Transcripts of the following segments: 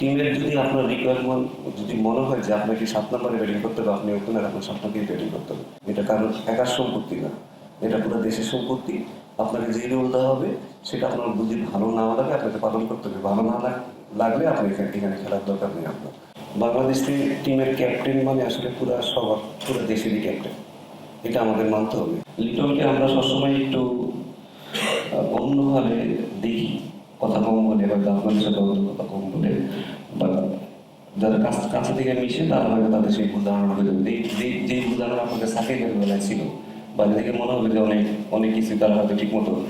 টিমের যদি আপনার রিকোয়ারমেন্ট যদি মনে হয় যে আপনাকে সাত নম্বরে ব্যাটিং করতে হবে, আপনি ওপেনার আপনার সাত নম্বরে ব্যাটিং করতে হবে। এটা কারণ একার সম্পত্তি না। এটা পুরো দেশের সম্পত্তি। আপনাকে যে রোল দেওয়া হবে, সেটা আপনার যদি ভালো না লাগে আপনাকে পালন করতে হবে। ভালো না লাগলে আপনি এখানে এখানে খেলার দরকার নেই আপনার। বাংলাদেশ টিমের ক্যাপ্টেন মানে আসলে পুরো সবার, পুরো দেশেরই ক্যাপ্টেন এটা আমাদের মানতে হবে। লিটনকে আমরা সবসময় একটু অন্যভাবে দেখি। কথা কম বলে, হয়তো আপনাদের সাথে কথা কম বলে, বা যারা কাছ, কাছে থেকে মিশে, তারা হয়তো তাদের সেই ভুল ধারণা হয়ে যাবে যে- ভুল ধারণা আপনাদের সাকিবের বেলায় ছিল বাইরে থেকে মনে হবে যে অনেক অনেক কিছু তারা হয়তো ঠিক মতো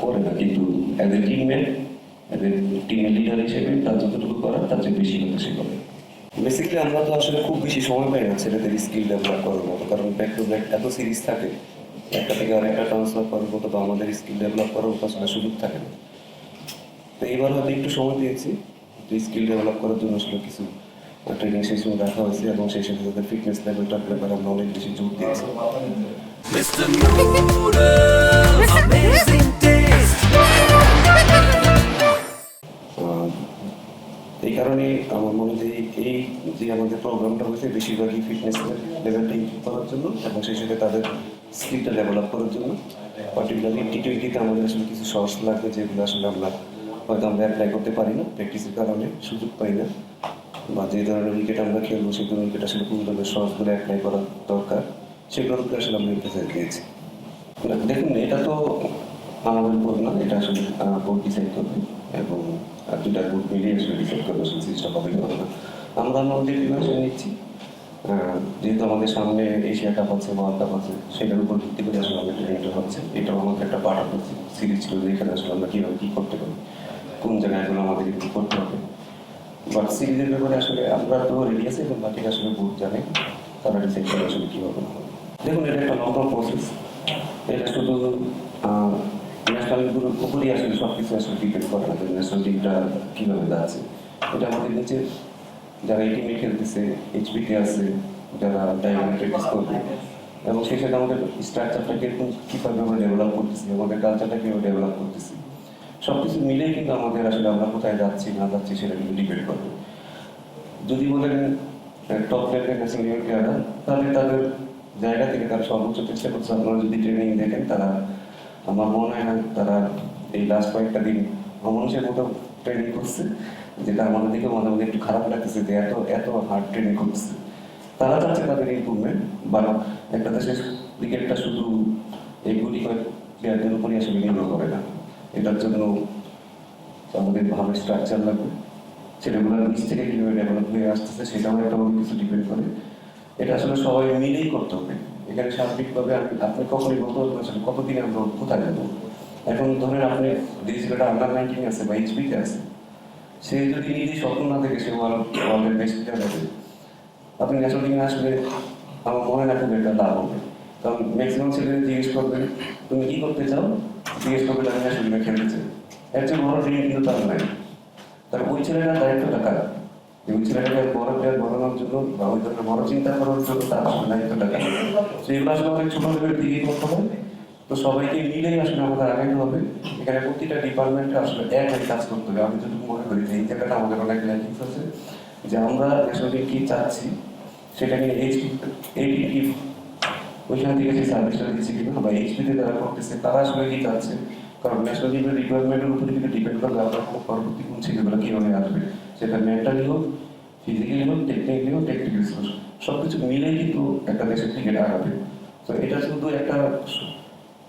করে না। কিন্তু as a teammate as a টিমের লিডার হিসেবে তার যতটুকু করার, তার চেয়ে বেশি হয়তো সে করে। বেসিক্যালি আমরা তো আসলে খুব বেশি সময় পাই না ছেলেদের স্কিল ডেভেলপ করার মতো, কারণ ব্যাক টু ব্যাক এত সিরিজ থাকে, একটা থেকে আরেকটা ট্রান্সফার করার মতো বা আমাদের স্কিল ডেভেলপ করার আসলে সুযোগ থাকে না। তো এবার হয়তো একটু সময় দিয়েছি স্কিল ডেভেলপ করার জন্য আসলে কিছু ট্রেনিং সেশন রাখা হয়েছে এবং সেই সাথে তাদের ফিটনেস লেভেলটার ব্যাপারে আমরা অনেক বেশি জোর দিয়েছি Mr. Noodles, amazing taste. এই কারণে আমার মনে হয় যে এই যে আমাদের প্রোগ্রামটা হয়েছে বেশিরভাগই ফিটনেস লেভেলটা ইমপ্রুভ করার জন্য এবং সেই সাথে তাদের স্কিলটা ডেভেলপ করার জন্য পার্টিকুলারলি টি টোয়েন্টিতে আমাদের আসলে কিছু সহজ লাগবে যেগুলো আসলে আমরা হয়তো আমরা অ্যাপ্লাই করতে পারি না। প্র্যাকটিসের কারণে সুযোগ পাই না। বা যে ধরনের উইকেট আমরা খেলব, সেই ধরনের উইকেট আসলে কোন ধরনের সহজ করে অ্যাপ্লাই করা দরকার। সেগুলোর উপরে আসলে আমরা এমফাসাইজ দিয়েছি। দেখুন এটা তো আমাদের বোর্ড না, এটা আসলে বোর্ড ডিসাইড করবে। এবং দুটা বোর্ড মিলিয়ে আসলে ডিসাইড করবে আসলে সিরিজটা হবে কি না। আমরা আমাদের প্রিপারেশন নিচ্ছি। যেহেতু আমাদের সামনে এশিয়া কাপ আছে ওয়ার্ল্ড কাপ আছে, সেটার উপর ভিত্তি করে আসলে আমাদের ট্রেনিংটা হচ্ছে। এটাও আমাদের একটা পার্ট অফ সিরিজ ছিল যেখানে আসলে আমরা কীভাবে কী করতে পারি। কোন জায়গায়গুলো আমাদের কী করতে হবে। বাট সিরিজের ব্যাপারে আসলে আমরা তো রেডি আছি এবং বাকিটা আসলে বোর্ড জানে তারা ডিসাইড করে আসলে কী হবে। দেখুন, এটা একটা লং প্রসেস এটা শুধু ন্যাশনালগুলোর উপরই আসলে সব কিছু আসলে ডিপেন্ড করে না ন্যাশনাল টিমটা কীভাবে যাচ্ছে। এটা আমাদের নিচে যারা এই টিমে খেলতেছে এইচপিতে আছে, যারা ডায়মন্ড প্র্যাকটিস করবে, এবং সেই সাথে আমাদের স্ট্রাকচারটা কীরকম, কীভাবে আমরা ডেভেলপ করতেছি, আমাদের কালচারটা কীভাবে ডেভেলপ করতেছি। সব কিছু মিলেই কিন্তু আমাদের আসলে আমরা কোথায় যাচ্ছি, না যাচ্ছি সেটা কিন্তু ডিপেন্ড করবে যদি বলেন টপ লেভেলের ন্যাশনাল খেলাটা তাহলে তাদের জায়গা থেকে তারা সর্বোচ্চ চেষ্টা করছে। আপনারা যদি ট্রেনিং দেখেন, তারা আমার মনে হয় না, তারা এই লাস্ট কয়েকটা দিন অমানুষের মতো ট্রেনিং করছে যেটা আমাদের দিকে মাঝে মাঝে একটু খারাপ লাগতেছে যে এত এত হার্ড ট্রেনিং করছে তারা চাচ্ছে তাদের ইম্প্রুভমেন্ট বা একটা দেশের ক্রিকেটটা শুধু এই গুলি কয়েক প্লেয়ারদের উপরই আসলে নির্ভর করে না। এটার জন্য আমাদের ভালো স্ট্রাকচার লাগবে। সেটাগুলো নিচ থেকে কীভাবে ডেভেলপ হয়ে আসতেছে সেটাও একটা কিছু ডিপেন্ড করে। এটা আসলে সবাই মিলেই করতে হবে। এখানে সার্বিকভাবে আমি আপনি কখনই বলতে পারবেন আসলে কতদিনে আমরা কোথায় যাব। এখন ধরেন আপনি ডিজিটালটা আন্ডার নাইনটিন আছে বা এইচপিতে আছে। সে যদি নিজে স্বপ্ন না থেকে সে ওয়ার্ল্ড ওয়ার্ল্ডের বেস্ট হবে আপনি ন্যাশনাল টিমে আসলে আমার মনে না খুব একটা লাভ হবে। কারণ ম্যাক্সিমাম ছেলেদের জিজ্ঞেস করবেন তুমি কি করতে চাও? জিজ্ঞেস করবে টিমে খেলতে চাই একজন বড় ড্রিম কিন্তু তার নাই। তার ওই ছেলেটার দায়িত্বটা কার যে ওই ছেলেটাকে বড় প্লেয়ার বানানোর জন্য বা ওই ধরনের বড় চিন্তা করার জন্য তার আসলে দায়িত্বটা কার সেগুলো আসলে ছোট লেভেল দিকে করতে হবে তো সবাইকে মিলেই আসলে আমাদের আগাইতে হবে। এখানে প্রতিটা ডিপার্টমেন্টে আসলে এক এক কাজ করতে হবে। আমি যদি মনে করি যে এই জায়গাটা আমাদের অনেক ল্যাকিংস আছে। যে আমরা আসলে কি চাচ্ছি, সেটা নিয়ে এইচপি এইটি ওইখান থেকে যে সার্ভিসটা দিচ্ছে কিনা বা এইচপিতে যারা করতেছে তারা আসলে কি চাচ্ছে কারণ ন্যাশনাল টিমের রিকোয়ারমেন্টের উপরে কিন্তু ডিপেন্ড করবে আমরা কোনো পরবর্তী কোন ছেলেগুলো কীভাবে আসবে সেটা মেন্টালি হোক ফিজিক্যালি হোক টেকনিক্যালি হোক টেকনিক্যালি হোক সব কিছু মিলেই কিন্তু একটা দেশের ক্রিকেট আগাবে তো এটা শুধু একটা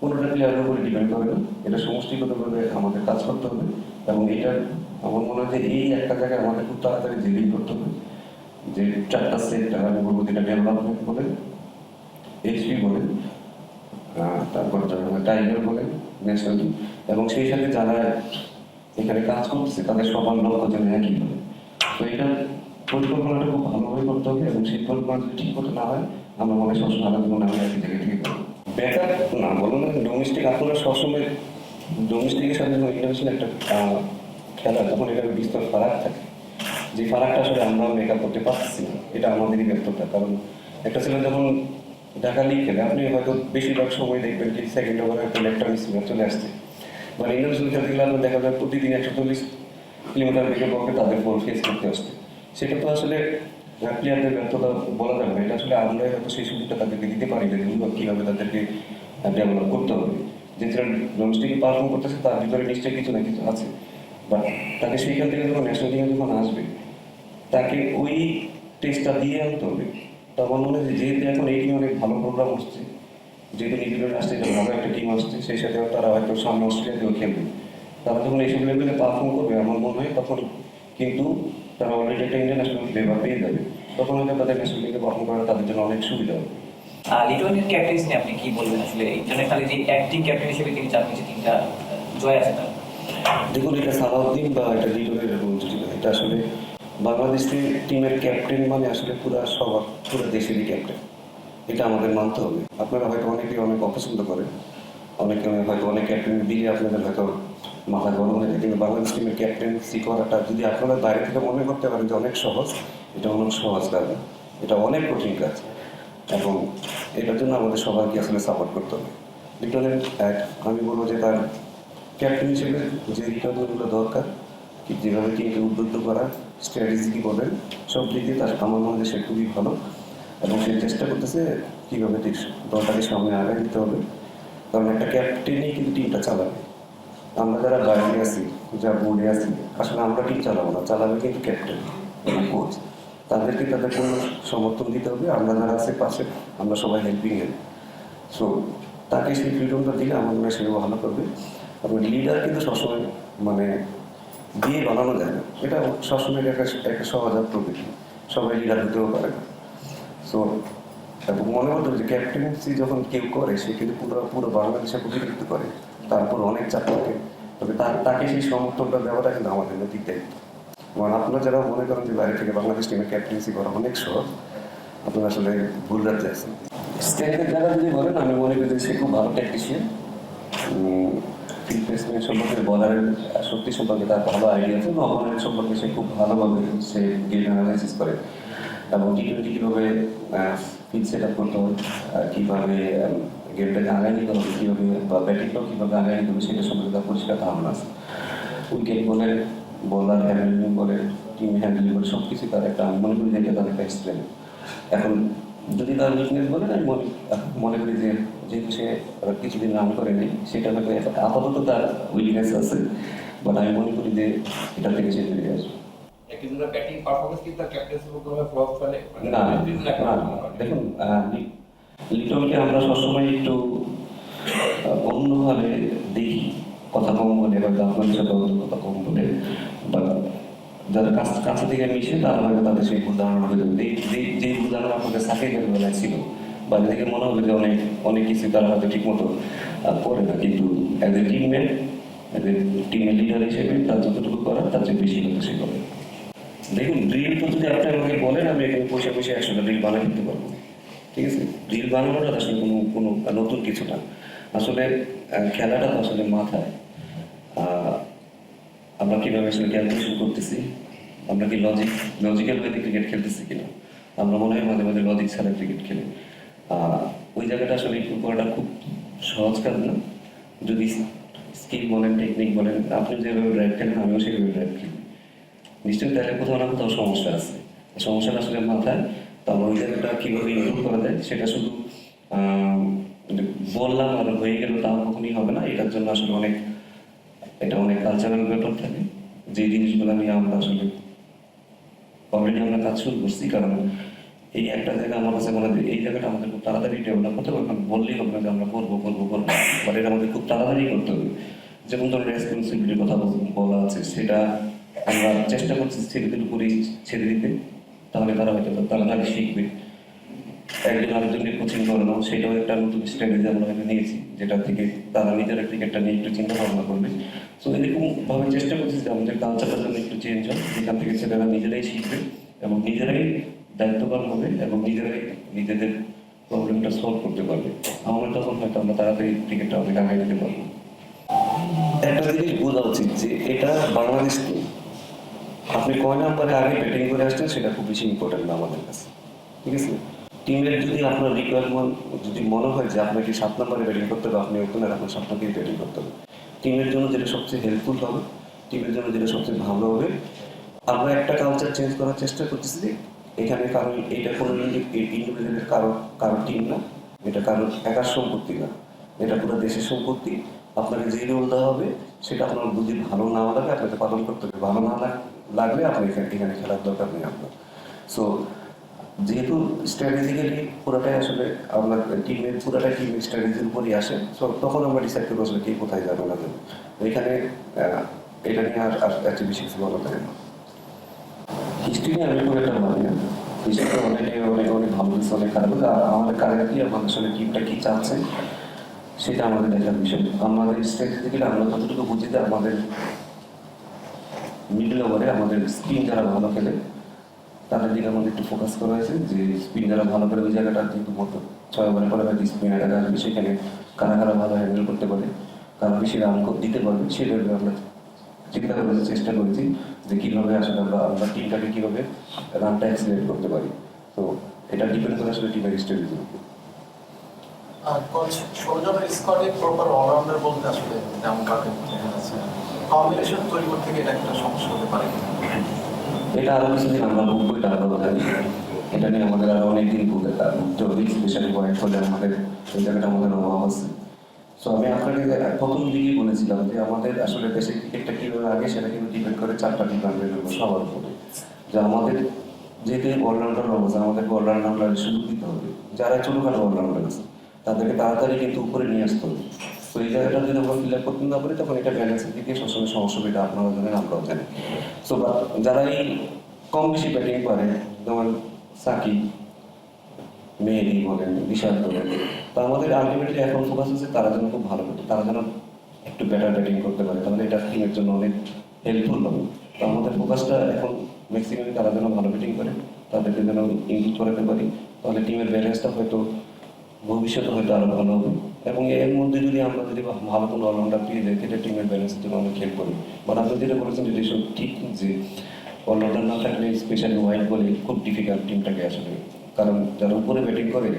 কোনোটা প্লেয়ারের উপরে ডিপেন্ড করে না। এটা সমষ্টিগতভাবে আমাদের কাজ করতে হবে এবং এটা আমার মনে হয় যে এই একটা জায়গায় আমাদের খুব তাড়াতাড়ি জেলিং করতে হবে। যে চারটা সেট আমি বলব যেটা ডেভেলপমেন্ট বলে। বলেন আহ, তারপর টাইগার বলেন ন্যাশনাল এবং সেই সাথে যারা এখানে কাজ করতেছে তাদের সবার লক্ষ্য যেন একই হবে তো এটা পরিকল্পনাটা খুব ভালোভাবে করতে হবে এবং সেই পরিকল্পনা ঠিক মতো না হয় আমরা মনে সবসময় আলাদা মনে হয় একই জায়গা থেকে করব ব্যাকআপ না বলো না ডোমেস্টিক আপনারা সবসময় ডোমেস্টিকের সাথে ইন্টারন্যাশনাল একটা খেলা তখন এটা বিস্তর ফারাক থাকে। যে ফারাকটা আসলে আমরা মেকআপ করতে পারছি না এটা আমাদেরই ব্যর্থতা। কারণ একটা ছেলে যখন ঢাকা লিগ খেলে আপনি হয়তো বেশিরভাগ সময় দেখবেন যে সেকেন্ড ওভারে একটা লেফট মিস চলে আসছে। মানে ইন্টারন্যাশনাল খেলতে গেলে আপনার দেখা যায় প্রতিদিন একশো চল্লিশ কিলোমিটার বেগের পক্ষে তাদের বল ফেস করতে আসছে। সেটা তো আসলে প্লেয়ারদের ব্যর্থতা বলা যাবে না। এটা আসলে আমরা হয়তো সেই সুযোগটা তাদেরকে দিতে পারি না যেগুলো কীভাবে তাদেরকে ডেভেলপ করতে হবে? যে ডোমেস্টিকে পারফর্ম করতেছে, তার ভিতরে নিশ্চয়ই কিছু না কিছু আছে। বাট তাকে সেইখান থেকে যখন ন্যাশনাল টিমে যখন আসবে, তাকে ওই টেস্টটা দিয়ে আনতে হবে। তো আমার মনে হয় যেহেতু এখন এই টিমে অনেক ভালো প্রোগ্রাম আসছে যেহেতু নিউজিল্যান্ড আসছে যে ভালো একটা টিম আসছে সেই সাথে তারা হয়তো সামনে অস্ট্রেলিয়াতেও খেলবে। তারা যখন এইসব লেভেলে পারফর্ম করবে আমার মনে হয় তখন কিন্তু তারা অলরেডি একটা ইন্টারন্যাশনাল ফ্লেভার পেয়ে যাবে। তখন হয়তো তাদের ন্যাশনাল লিগে পারফর্ম করা তাদের জন্য অনেক সুবিধা হবে। লিটনের ক্যাপ্টেন্স নিয়ে আপনি কি বলবেন আসলে? ইন্টারন্যাশনালে যে অ্যাক্টিং ক্যাপ্টেন হিসেবে তিনি ম্যাচে তিনটা জয় আছে তার। দেখুন এটা সালাউদ্দিন বা এটা লিটনের রোল এটা আসলে বাংলাদেশ টিমের ক্যাপ্টেন মানে আসলে পুরো সবার, পুরো দেশেরই ক্যাপ্টেন। এটা আমাদের মানতে হবে। আপনারা হয়তো অনেকে অনেক অপছন্দ করেন। অনেকে হয়তো অনেক ক্যাপ্টেন দিলে আপনাদের হয়তো মাথা গরম হয়ে যায়। কিন্তু বাংলাদেশ টিমের ক্যাপ্টেন্সি করাটা যদি আপনারা বাইরে থেকে মনে করতে পারেন যে অনেক সহজ, এটা অনেক সহজ কাজ। এটা অনেক কঠিন কাজ। এবং এটার জন্য আমাদের সবাইকে আসলে সাপোর্ট করতে হবে। এক, আমি বলব যে তার ক্যাপ্টেন হিসেবে যে রিটার্নগুলো দরকার যেভাবে টিমকে উদ্বুদ্ধ করা স্ট্র্যাটেজি কি বলেন সব দিক দিয়ে তার আমার মনে হয় সে খুবই ভালো এবং সে চেষ্টা করতেছে কীভাবে দলটাকে সামনে আগে দিতে হবে। কারণ একটা ক্যাপ্টেনই কিন্তু টিমটা চালাবে। আমরা যারা বাইরে আছি, যা বোর্ডে আছি, আসলে আমরা টিম চালাবো না, চালাবে কিন্তু ক্যাপ্টেন এবং কোচ তাদেরকে তাদের কোনো সমর্থন দিতে হবে, আমরা যারা আছে পাশে, আমরা সবাই হেল্পিং হ্যান্ড সো তাকে সেই ফ্রিডমটা দিলে আমার মনে হয় সেও ভালো করবে। এবং লিডার কিন্তু সবসময় মানে দিয়ে বানানো যায়। না এটা সবসময় একটা একটা সহজাত প্রকৃতি। সবাই লিডার হতেও পারে না। সো মনে হতো যে ক্যাপ্টেন্সি যখন কেউ করে, সে কিন্তু পুরো পুরো বাংলাদেশে প্রতিনিধিত্ব করে। তারপর অনেক চাপ থাকে। তবে তার, তাকে সেই সমর্থনটা দেওয়াটা কিন্তু আমাদের নৈতিক দায়িত্ব। এবং আপনারা যারা মনে করেন যে বাইরে থেকে বাংলাদেশ টিমের ক্যাপ্টেন্সি করা অনেক সহজ, আপনারা আসলে ভুল রাজ্যে আছেন স্ট্রেংথের জায়গা যদি বলেন, আমি মনে করি সে খুব ভালো ট্যাকটিশিয়ান রিপ্লেসমেন্ট সম্পর্কে বলারের শক্তি সম্পর্কে তার ভালো আইডিয়া আছে এবং অপোনেন্ট সম্পর্কে সে খুব ভালোভাবে সে গেম অ্যানালাইসিস করে। এবং টি টোয়েন্টি কীভাবে ফিল্ড সেট আপ করতে কীভাবে গেমটাকে আগায় নিতে হবে, কীভাবে বা ব্যাটিংটাও কীভাবে আগায় নিতে হবে সেটা সম্পর্কে তার পরিষ্কার ধারণা আছে। উইকেট বলে বোলার হ্যান্ডলিং বলে টিম হ্যান্ডলিং বলে সব কিছু তার একটা মনে করি যে তার একটা এক্সপ্লেন এখন যদি তার উইকনেস বলেন আমি মনে করি যে যেহেতু সে কিছুদিন রান করেনি সেটা হয়তো আপাতত তার উইকনেস আছে বাট আমি মনে করি যে এটা থেকে সে বেরিয়ে আসবে। ব্যাটিং পারফরমেন্স কি তার ক্যাপ্টেন্সির উপর প্রভাব ফেলে? না। দেখুন লিটনকে আমরা সবসময় একটু অন্যভাবে দেখি কথা কম বলে বা আপনাদের সাথে হয়তো কথা কম বলে বা যারা কাছ কাছে থেকে মিশে তারা হয়তো তাদের সেই ভুল ধারণা হয়ে যাবে যে যে ভুল ধারণা আপনাদের সাকিবের বেলায় ছিল। বাইরে থেকে মনে হবে যে অনেক অনেক কিছু তারা হয়তো ঠিক মতো করে না। কিন্তু as a teammate as a টিমের লিডার হিসেবে তার যতটুকু করার, তার চেয়ে বেশি হয়তো সে করে। দেখুন ড্রিল তো যদি আপনি আমাকে বলেন, আমি এখানে পয়সা পয়সা একশোটা ড্রিল বানিয়ে দিতে পারব। ঠিক আছে? ড্রিল বানানোটা আসলে কোনো কোনো, নতুন কিছু না। আসলে খেলাটা আসলে মাথায়। আমরা কীভাবে আসলে ক্যালকুলেশন করতেছি? আমরা কি লজিক লজিক্যাল ওয়েতে ক্রিকেট খেলতেছি কিনা? আমরা মনে হয় মাঝে মাঝে লজিক ছাড়া ক্রিকেট খেলি। ওই জায়গাটা আসলে একটু করাটা খুব সহজ কাজ না। যদি স্কিল বলেন টেকনিক বলেন, আপনি যেভাবে ড্রাইভ খেলেন, আমিও সেভাবে ড্রাইভ খেলি। নিশ্চয়ই তাহলে কোথাও না কোথাও সমস্যা আছে। সমস্যাটা আসলে মাথায়। তো আমরা ওই জায়গাটা কীভাবে ইমপ্রুভ করা যায়, সেটা শুধু বললাম আর হয়ে গেল তা কখনই হবে না। এটার জন্য আসলে অনেক, এটা অনেক কালচারাল ব্যাপার থাকে। যে জিনিসগুলো নিয়ে আমরা আসলে অলরেডি আমরা কাজ শুরু করছি, কারণ এই একটা জায়গা আমার কাছে মনে হয় এই জায়গাটা আমাদের খুব তাড়াতাড়ি ডেভেলপ করতে হবে এখন বললেই হবে না যে আমরা করব করব করব। বাট এটা আমাদের খুব তাড়াতাড়ি করতে হবে। যেমন ধরুন রেসপন্সিবিলিটির কথা বল- আছে, সেটা আমরা চেষ্টা করছি ছেলেদের উপরেই ছেড়ে দিতে। তাহলে তারা হয়তো তাড়াতাড়ি শিখবে। একজন আরেকজনকে কোচিং করানো সেটাও একটা নতুন স্ট্র্যাটেজি আমরা হয়তো নিয়েছি, যেটা থেকে তারা নিজেরা ক্রিকেটটা নিয়ে একটু চিন্তা ভাবনা করবে। সো এরকম ভাবে চেষ্টা করছি যে আমাদের কালচারটা যেন একটু চেঞ্জ হয়। যেখান থেকে ছেলেরা নিজেরাই শিখবে এবং নিজেরাই দায়িত্ববান হবে এবং নিজেরাই নিজেদের প্রবলেমটা সলভ করতে পারবে। আমাদের তখন হয়তো আমরা তাড়াতাড়ি ক্রিকেটটা অনেক আগায় নিতে পারব। একটা জিনিস বোঝা উচিত যে এটা বাংলাদেশ টিম আপনি কয় নাম্বারে আগে ব্যাটিং করে আসছেন সেটা খুব বেশি ইম্পর্টেন্ট না আমাদের কাছে। ঠিক আছে? টিমের যদি আপনার রিকোয়ারমেন্ট যদি মনে হয় যে আপনাকে সাত নম্বরে ব্যাটিং করতে হবে, আপনি ওখানে আপনার সাত নম্বরে ব্যাটিং করতে হবে। টিমের জন্য যেটা সবচেয়ে হেল্পফুল হবে, টিমের জন্য যেটা সবচেয়ে ভালো হবে, আমরা একটা কালচার চেঞ্জ করার চেষ্টা করতেছি এখানে কারণ, এটা কোনো ইন্ডিভিজুয়ালের কারও কারও টিম না। এটা কারও একার সম্পত্তি না। এটা পুরো দেশের সম্পত্তি। আপনাকে যে রোল দেওয়া হবে, সেটা আপনার বুদ্ধি ভালো না লাগে আপনাকে পালন করতে হবে। ভালো না লাগ- লাগলে আপনি এখানে এখানে খেলার দরকার নেই আপনার। সো যেহেতু স্ট্র্যাটেজিক্যালি পুরোটাই আসলে আপনার টিমের পুরোটাই টিমের স্ট্র্যাটেজির উপরই আসে সো তখন আমরা ডিসাইড করব আসলে কে কোথায় যাবে না যাবে। এখানে এটা নিয়ে আর আর বেশি কিছু বলা যায় না। হিস্ট্রি নিয়ে আমি খুব একটা মানি না অনেকে, অনেক অনেক ভালো কিছু অনেক খারাপ কিছু। আর আমাদের কারাগারি আমাদের আসলে টিমটা কি চাচ্ছে, সেটা আমাদের দেখার বিষয় আমাদের স্ট্র্যাটেজিক্যালি আমরা যতটুকু বুঝি যে আমাদের মিডল ওভারে আমাদের স্পিন যারা ভালো খেলে, তাদের দিকে আমাদের একটু ফোকাস করা হয়েছে যে স্পিন যারা ভালো করে ওই জায়গাটা যেহেতু মতো ছয় ওভারে পরে হয়তো স্পিনার আসবে সেখানে কারা কারা ভালো হ্যান্ডেল করতে পারে, কারা বেশি রান দিতে পারবে সেটা আমরা চিন্তা করার চেষ্টা করেছি যে কীভাবে আসলে আমরা আমরা টিমটাকে কীভাবে রানটা অ্যাক্সিলেট করতে পারি। তো এটা ডিপেন্ড করে আসলে টিমের স্ট্র্যাটেজির উপর আর কোচ স্কোয়াডে প্রপার অলরাউন্ডার বলতে আসলে যেমন কাকে আছে কম্বিনেশন তৈরি করতে গিয়ে এটা একটা সমস্যা হতে পারে। এটা কিছুদিন আমরা এটা নিয়ে আমাদের আরও অনেক দিন বুক যদি স্পেশালি পয়েন্ট হলে আমাদের ওই জায়গাটা আমাদের অভাব আছে। সো আমি আপনাকে প্রথম দিকেই বলেছিলাম যে আমাদের আসলে দেশে ক্রিকেটটা কীভাবে আগে সেটা কিন্তু ডিপেন্ড করে চারটা ডিপার্টমেন্টের উপর সবার উপরে যে আমাদের যেহেতু অলরাউন্ডার অবস্থা আমাদেরকে অলরাউন্ডার সুযোগ দিতে হবে। যারা ছোটোখাটো অলরাউন্ডার আছে, তাদেরকে তাড়াতাড়ি কিন্তু উপরে নিয়ে আসতে হবে। তো এই জায়গাটা যদি আমরা ফিল আপ করতে না পারি, তখন এটা ব্যালেন্সের দিকে সবসময় সমস্যা হবে এটা আপনারা জানেন, আমরাও জানি। সো যারা এই কম বেশি ব্যাটিং করে, যেমন সাকিব, মেহেদি বলেন, বিশাল বলেন তো আমাদের আলটিমেটলি এখন ফোকাস হচ্ছে তারা যেন খুব ভালো করতে, তারা যেন একটু বেটার ব্যাটিং করতে পারে। তাহলে এটা টিমের জন্য অনেক হেল্পফুল হবে। তো আমাদের ফোকাসটা এখন ম্যাক্সিমাম তারা যেন ভালো ব্যাটিং করে, তাদেরকে যেন ইনক্লুড করাতে পারি, তাহলে টিমের ব্যালেন্সটা হয়তো ভবিষ্যতে হয়তো আরও ভালো হবে। এবং এর মধ্যে যদি আমরা যদি ভালো কোনো অলরাউন্ডার পেয়ে যাই, সেটা টিমের ব্যালেন্সের জন্য অনেক হেল্প করবে বাট আপনি যেটা বলেছেন যেটা সব ঠিক যে অলরাউন্ডার না থাকলে স্পেশালি ওয়াইড বলে খুব ডিফিকাল্ট টিমটাকে আসলে, কারণ যারা উপরে ব্যাটিং করে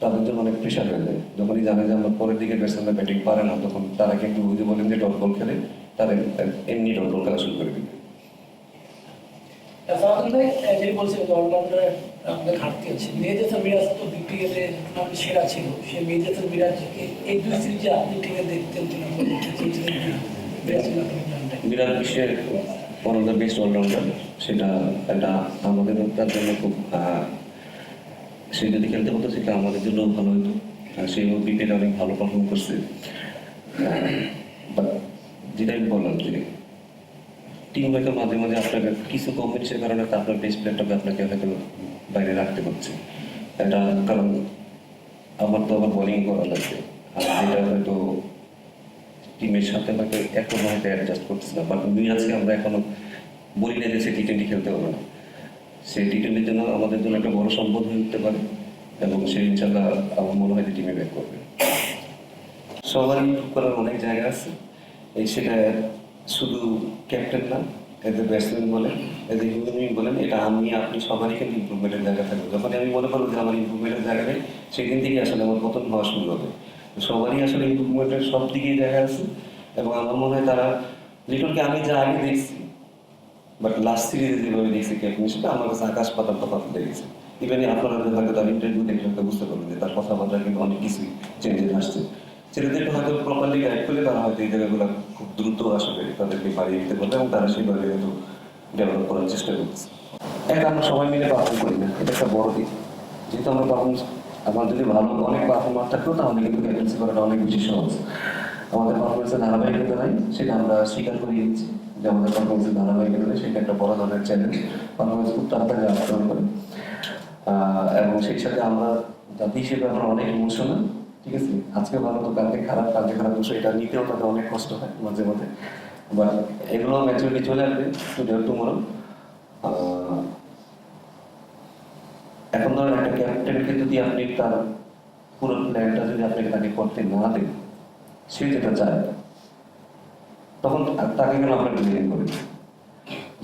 তাদের জন্য অনেক প্রেশার হয়ে যায়। যখনই জানে যে আমরা পরের দিকে ব্যাটসম্যানরা ব্যাটিং পারে না তখন তারা কিন্তু ওই যে বলেন যে ডট বল খেলে তারা এমনি ডট বল খেলা শুরু করে দিবে। সেরা ছিল। মিরাজকে এই দুই সিরিজে আপনি দেখতেন। বিরাট বিশ্বের one of the best allrounder সেটা একটা আমাদের তার জন্য খুব সে যদি খেলতে হতো, সেটা আমাদের জন্য ভালো হতো। আর সে বিপিএল অনেক ভালো পারফর্ম করছে। বাট যেটা আমি বললাম যে টিম হয়তো মাঝে মাঝে আপনাকে কিছু কম্বিনেশনের কারণে আপনার বেস্ট প্লেয়ারটাকে আপনাকে হয়তো বাইরে রাখতে হচ্ছে। এটা কারণ আমার তো আবার বোলিং করা লাগবে। আর যেটা হয়তো টিমের সাথে হয়তো এখনও হয়তো অ্যাডজাস্ট করতেছে না। বাট মিরাজকে আমরা এখনও বলি না যে সে টি টোয়েন্টি খেলতে পারবে না। সে টি টোয়েন্টির জন্য আমাদের জন্য একটা বড় সম্পদ হয়ে উঠতে পারে এবং সে ইনশাল্লাহ আমার মনে হয় যে টিমে ব্যাক করবে। সবারই ইম্প্রুভ করার অনেক জায়গা আছে। এই সেটা শুধু ক্যাপ্টেন না এজ এ ব্যাটসম্যান বলেন এজ এ হিউম্যান বলেন, এটা আমি, আপনি সবারই কিন্তু ইম্প্রুভমেন্টের জায়গা থাকবে। যখন আমি মনে করব যে আমার ইম্প্রুভমেন্টের জায়গা নেই, সেদিন থেকেই আসলে আমার পতন হওয়া শুরু হবে। সবারই আসলে ইম্প্রুভমেন্টের সব দিকেই জায়গা আছে এবং আমার মনে হয় তারা লিটনকে আমি যা আগে দেখছি বাট লাস্ট সিরিজে যেভাবে দেখছি সেটা আমার কাছে আকাশ পাতাল তফাৎ লেগেছে ইভেন আপনারা হয়তো তার ইন্টারভিউ দেখলে হয়তো বুঝতে পারবেন যে তার কথাবার্তা কিন্তু অনেক কিছুই চেঞ্জেস আসছে। একটু হয়তো প্রপারলি গাইড করলে তারা হয়তো এই জায়গাগুলো খুব দ্রুত আসবে তাদেরকে বাড়িয়ে দিতে পারবে এবং তারা সেইভাবে হয়তো ডেভেলপ করার চেষ্টা করছে। এক আমরা সবাই মিলে পারফর্ম করি না, এটা একটা বড় দিক। যেহেতু আমরা পারফর্ম আমার যদি ভালো অনেক পারফর্মার থাকতো, তাহলে কিন্তু ক্যাপ্টেন্সি করাটা অনেক বেশি সহজ। আমাদের পারফরমেন্সের ধারাবাহিকতা নাই, সেটা আমরা স্বীকার করে নিচ্ছি যে আমাদের পারফরমেন্সের ধারাবাহিকতা সেটা একটা বড় ধরনের চ্যালেঞ্জ পারফরমেন্স খুব তাড়াতাড়ি আক্রমণ করে। এবং সেই সাথে আমরা জাতি হিসেবে আমরা অনেক ইমোশনাল ঠিক আছে? আজকে ভালো তো, কালকে খারাপ কালকে খারাপ, তো এটা নিতেও তাদের অনেক কষ্ট হয় মাঝে মাঝে। বা এগুলো ম্যাচুরিটি চলে আসবে টুডে টুমোরো এখন ধরেন একটা ক্যাপ্টেনকে যদি আপনি তার পুরো প্ল্যানটা যদি আপনাকে তাকে করতে না দেন, সে যেটা চায় তখন তাকে কেন আপনাকে ডিজাইন করে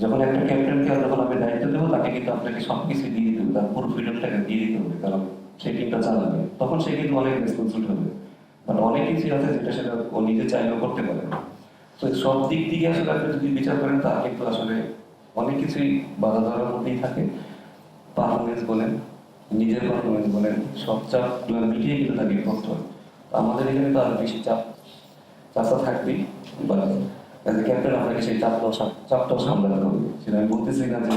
যখন একটা ক্যাপ্টেনকে যখন আপনি দায়িত্ব দেবো, তাকে কিন্তু আপনাকে সব কিছু দিয়ে দিতে হবে তার পুরো ফ্রিডমটাকে দিয়ে দিতে হবে, কারণ সে টিমটা চালাবে। তখন সে কিন্তু অনেক রেসপন্সিবল হবে। মানে অনেক কিছু আছে যেটা সেটা ও নিজে চাইলেও করতে পারে তো সব দিক থেকে আসলে আপনি যদি বিচার করেন তা কিন্তু আসলে অনেক কিছুই বাধা ধরার মধ্যেই থাকে। পারফরমেন্স বলেন, নিজের পারফরমেন্স বলেন, সব চাপগুলো মিটিয়ে কিন্তু তাকে করতে তো আমাদের এখানে তো আর বেশি চাপ চাপটা থাকবেই বাট অ্যাজ এ ক্যাপ্টেন আপনাকে সেই চাপটাও চাপটাও সামলাতে হবে। সেটা আমি বলতেছি না যে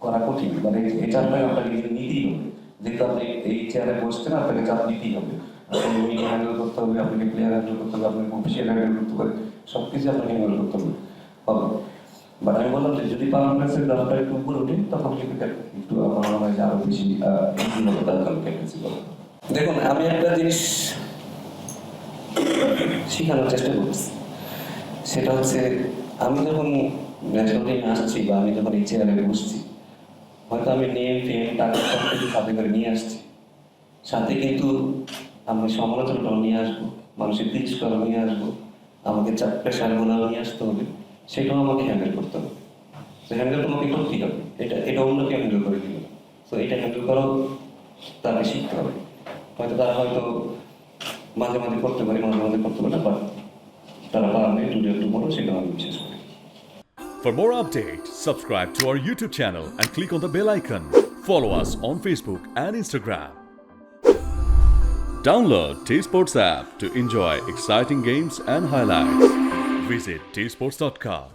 করা কঠিন মানে এই- চাপটাকে আপনাকে নিতেই হবে। যেহেতু আপনি এই চেয়ারে বসছেন, আপনাকে চাপ নিতেই হবে। আপনাকে মিডিয়া হ্যান্ডেল করতে হবে আপনাকে প্লেয়ার হ্যান্ডেল করতে হবে আপনাকে অফিসিয়াল হ্যান্ডেল করতে হবে সব কিছু আপনাকে হ্যান্ডেল করতে হবে। হবে। বাট আমি বললাম যে যদি পারফরমেন্সের গ্রাফটা একটু উপরে ওঠে, তখন কিন্তু একটু আমার মনে হয় যে আরও বেশি ইজি দেখুন, আমি একটা জিনিস শেখানোর চেষ্টা করছি সেটা হচ্ছে, আমি যখন আসছি বা আমি যখন এই চেয়ারে বসছি, হয়তো আমি নেম ফেম টাকা সব কিছু সাথে করে নিয়ে আসছি। সাথে কিন্তু আমি সমালোচনাটাও নিয়ে আসব, মানুষের তিরস্কারও নিয়ে আসব, আমাকে চাপ প্রেশারগুলো নিয়ে আসতে হবে, সেটাও আমাকে হ্যান্ডেল করতে হবে। তো হ্যান্ডেল তোমাকে করতেই হবে। এটা এটা অন্যকে হ্যান্ডেল করে দিবে। তো এটা হ্যান্ডেল করাও তাকে শিখতে হবে। হয়তো তারা হয়তো মাঝে মাঝে করতে পারে মাঝে মাঝে করতে পারে না বাট তারা পারবে টুডে একটু বড় সেটা আমি বিশেষ করি For more updates, subscribe to our YouTube channel and click on the bell icon. Follow us on Facebook and Instagram. Download T Sports app to enjoy exciting games and highlights. Visit tsports.com.